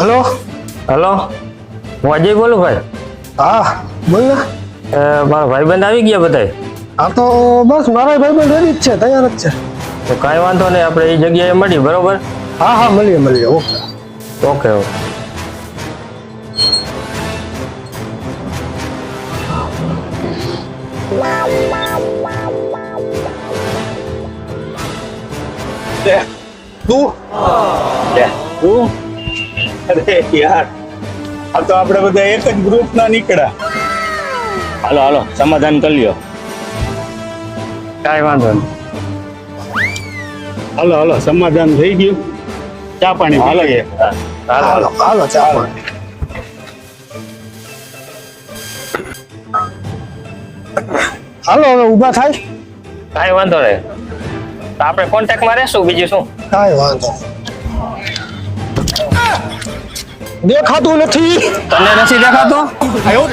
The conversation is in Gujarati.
હલો? હલો? હું અજય બોલું ભાઈ? હા બોલ ને. મારા ભાઈબંધ આવી ગયા બધા આ તો બસ મારા ભાઈબંધ રેડી જ છે તૈયાર જ છે. તો કાંઈ વાંધો નહીં આપણે એ જગ્યાએ મળીએ બરોબર? હા હા મળીએ મળીએ ઓકે. Okay okay. તું? તું? અરે યાર. આ તો આપણે બધા એક જ ગ્રુપ ના નીકળ્યા. હાલો હાલો સમાધાન કરી લ્યો. કાંઈ વાંધો નહીં. હાલો હાલો સમાધાન થઈ ગયું. ચા પાણી હાલો એ હાલો હાલો. હાલો પાણી. હાલો હવે ઊભા થાય? કાંઈ વાંધો નહીં. આપણે કોન્ટેક્ટમાં રહેશું બીજું શું? કાંઈ વાંધો દેખાતું નથી. તને નથી દેખાતો? આયો